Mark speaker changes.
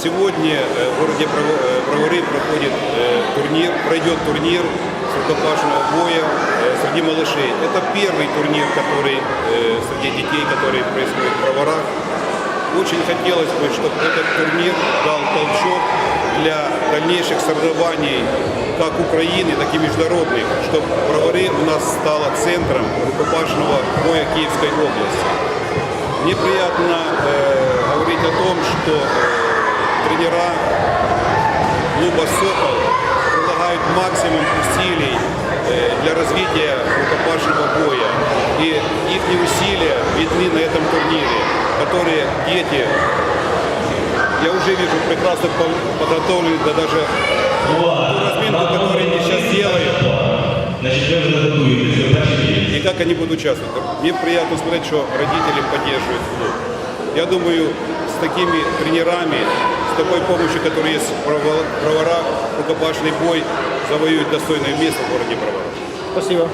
Speaker 1: Сегодня э, в городе Право- э, проходит э, турнир, пройдет турнир рукопашного боя среди малышей. Это первый турнир, который среди детей, который происходит в Броварах. Очень хотелось бы, чтобы этот турнир дал толчок для дальнейших соревнований как Украины, так и международных, чтобы Бровары у нас стало центром рукопашного боя Киевской области. Мне приятно э, говорить о том, что тренера клуба «Сокол» прилагают максимум усилий э, для развития рукопашного боя. И их усилия видны на этом турнире, которые дети, я уже вижу, прекрасно по- подготовлены, да даже ту разминку, которую они сейчас делают, и как они будут участвовать. Мне приятно смотреть, что родители поддерживают клуб. Я думаю, такими тренерами, с такой помощью, которая есть в Броварах, рукопашный бой завоюет достойное место в городе Броварах.
Speaker 2: Спасибо.